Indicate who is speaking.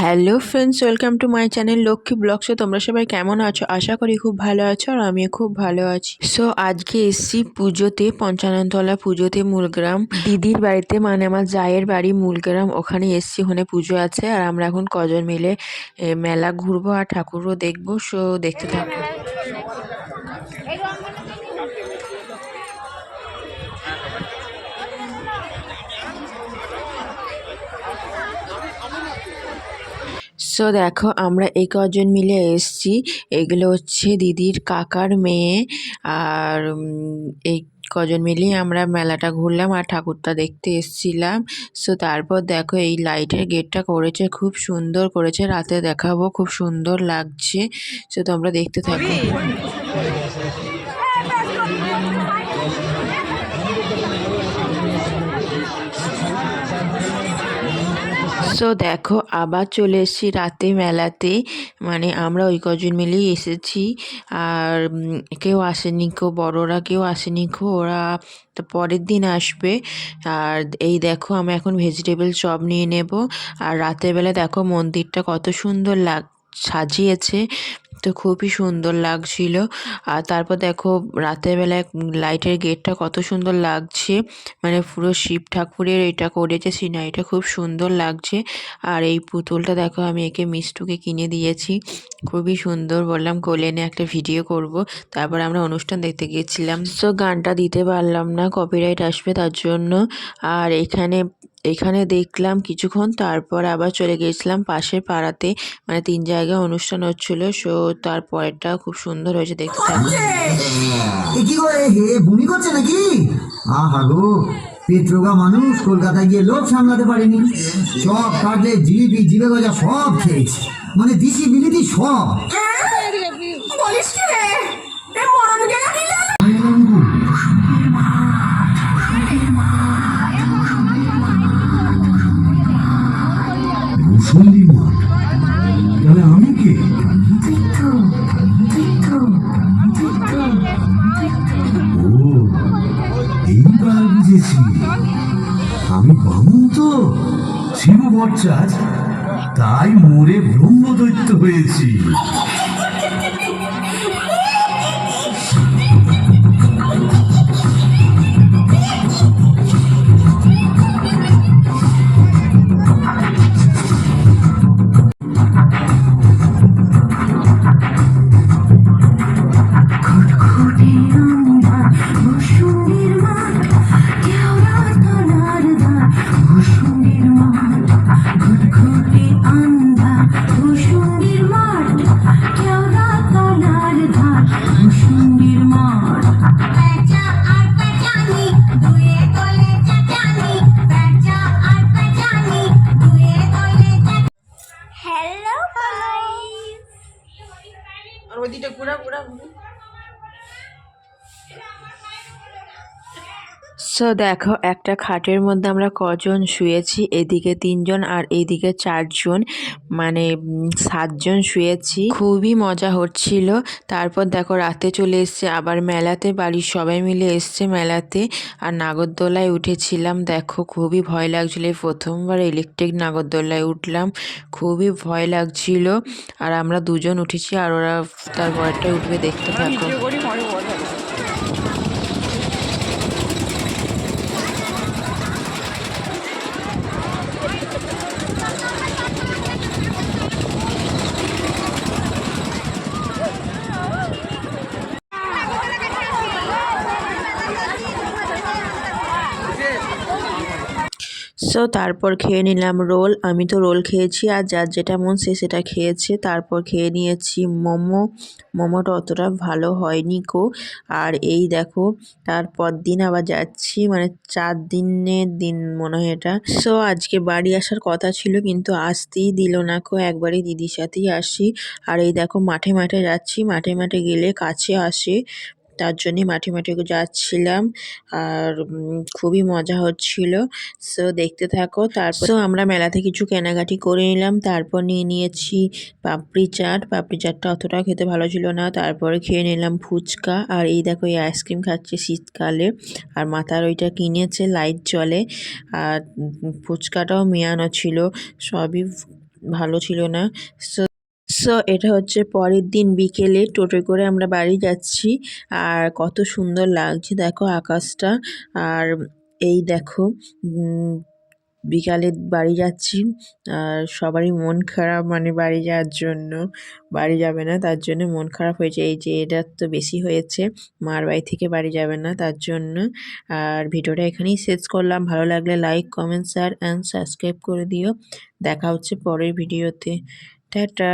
Speaker 1: Hello friends, welcome to my channel Lakshmi ব্লগসে তোমরা সবাই কেমন আছো? আশা করি খুব ভালো আছো আর আমিও খুব ভালো আছি। সো, আজকে এসছি পুজোতে, পঞ্চাননতলা পুজোতে মূলগ্রাম। দিদির বাড়িতে মানে আমার জায়ের বাড়ি মূলগ্রাম, ওখানে এসছি, ওখানে পুজো আছে। আর আমরা এখন কজন মিলে মেলা ঘুরবো আর ঠাকুরও দেখব। সো, দেখতে থাকব সো দেখো, আমরা এই কজন মিলে এসছি। এগুলো হচ্ছে দিদির কাকার মেয়ে আর এই কজন মিলেই আমরা মেলাটা ঘুরলাম আর ঠাকুরটা দেখতে এসছিলাম। সো তারপর দেখো, এই লাইটের গেটটা করেছে, খুব সুন্দর করেছে। রাতে দেখাবো, খুব সুন্দর লাগছে। সো তোমরা দেখতে থাকো। সো দেখো, আবার চলে এসেছি রাতে মেলাতে। মানে আমরা ওই কজন মিলেই এসেছি। আর কেউ আসেনি কেউ বড়োরা কেউ আসেনি কো, ওরা পরের দিন আসবে। আর এই দেখো, আমি এখন ভেজিটেবল চপ নিয়ে নেব। আর রাতের বেলা দেখো মন্দিরটা কত সুন্দর লাগ, সাজিয়েছে। তো খুবই সুন্দর লাগছিল। আর তারপর দেখো রাতের বেলায় লাইটের গেটটা কত সুন্দর লাগছে। মানে পুরো শিব ঠাকুরের এটা করেছে সিনারিটা খুব সুন্দর লাগছে। আর এই পুতুলটা দেখো আমি একে মিষ্টুকে কিনে দিয়েছি। খুবই সুন্দর বললাম, কোলে নিয়ে একটা ভিডিও করব। তারপর আমরা অনুষ্ঠান দেখতে গিয়েছিলাম। সো গানটা দিতে পারলাম না কপিরাইট আসবে তার জন্য। আর এখানে এখানে দেখলাম কিছুক্ষণ তারপর আবার চলে গিয়েছিলাম পাশের পাড়াতে। মানে তিন জায়গায় অনুষ্ঠান হচ্ছিল সো তারপরেরটা খুব সুন্দর হয়েছে দেখতে।
Speaker 2: করছে নাকি? আহা গো পেট্রোগা মানুষ কলকাতায় গিয়ে লোক সামলাতে পারেনি। সব কাটলে জিলিপি জিবে গজা সব খেয়েছে। মানে দিশি বিলিতি সব। তাহলে আমি কে? এইবার বুঝেছি। আমি বামুন তো শিব ভট্টাচ তাই মোরে ব্রহ্মদৈত্য হয়েছি।
Speaker 3: আর
Speaker 1: ওদিকটা পুরা পুরা সো দেখো, একটা খাটের মধ্যে আমরা কজন শুয়েছি? এদিকে তিনজন আর এইদিকে চারজন। মানে সাতজন শুয়েছি। খুবই মজা হচ্ছিল। তারপর দেখো, রাতে চলে এসছে আবার মেলাতে। বাড়ির সবাই মিলে এসছে মেলাতে। আর নাগরদোলায় উঠেছিলাম। দেখো, খুবই ভয় লাগছিল। এই প্রথমবার ইলেকট্রিক নাগরদোলায় উঠলাম। খুবই ভয় লাগছিল। আর আমরা দুজন উঠেছি আর ওরা তার তারপরটা উঠবে দেখতে থাকো। সো তারপর খেয়ে নিলাম রোল। আমি তো রোল খেয়েছি আর যার যেটা মন সে সেটা খেয়েছে। তারপর খেয়ে নিয়েছি মোমো। মোমোটা অতটা ভালো হয়নি কো আর এই দেখো, তারপর দিন আবার যাচ্ছি মানে চার দিনের দিন মনে হয় এটা। সো আজকে বাড়ি আসার কথা ছিল, কিন্তু আসতেই দিল না কো একবারই দিদির সাথেই আসি। আর এই দেখো, মাঠে মাঠে যাচ্ছি। মাঠে মাঠে গেলে কাছে আসে। তার জন্যই মাঠে মাঠে যাচ্ছিলাম আর খুবই মজা হচ্ছিল। সো দেখতে থাকো। তারপর আমরা মেলাতে কিছু কেনাকাটি করে নিলাম। তারপর নিয়ে নিয়েছি পাপড়ি চাট। পাপড়ি চাটটা অতটাও খেতে ভালো ছিল না। তারপরে খেয়ে নিলাম ফুচকা। আর এই দেখো, এই আইসক্রিম খাচ্ছে শীতকালে। আর মাথার ওইটা কিনেছে, লাইট জ্বলে। আর ফুচকাটাও মেয়ানো ছিল। সবই ভালো ছিল না। সো সো এটা হচ্ছে পরের দিন বিকেলে টোটো করে আমরা বাড়ি যাচ্ছি। আর কত সুন্দর লাগছে, দেখো আকাশটা। আর এই দেখো বিকালে বাড়ি যাচ্ছি। আর সবারই মন খারাপ মানে বাড়ি যাওয়ার জন্য। বাড়ি যাবে না, তার জন্য মন খারাপ হয়েছে। এই যে এটা তো বেশি হয়েছে, মার বাড়ি থেকে বাড়ি যাবে না তার জন্য। আর ভিডিওটা এখানেই শেষ করলাম। ভালো লাগলে like comment share and subscribe করে দিও। দেখা হচ্ছে পরের ভিডিওতে। টাটা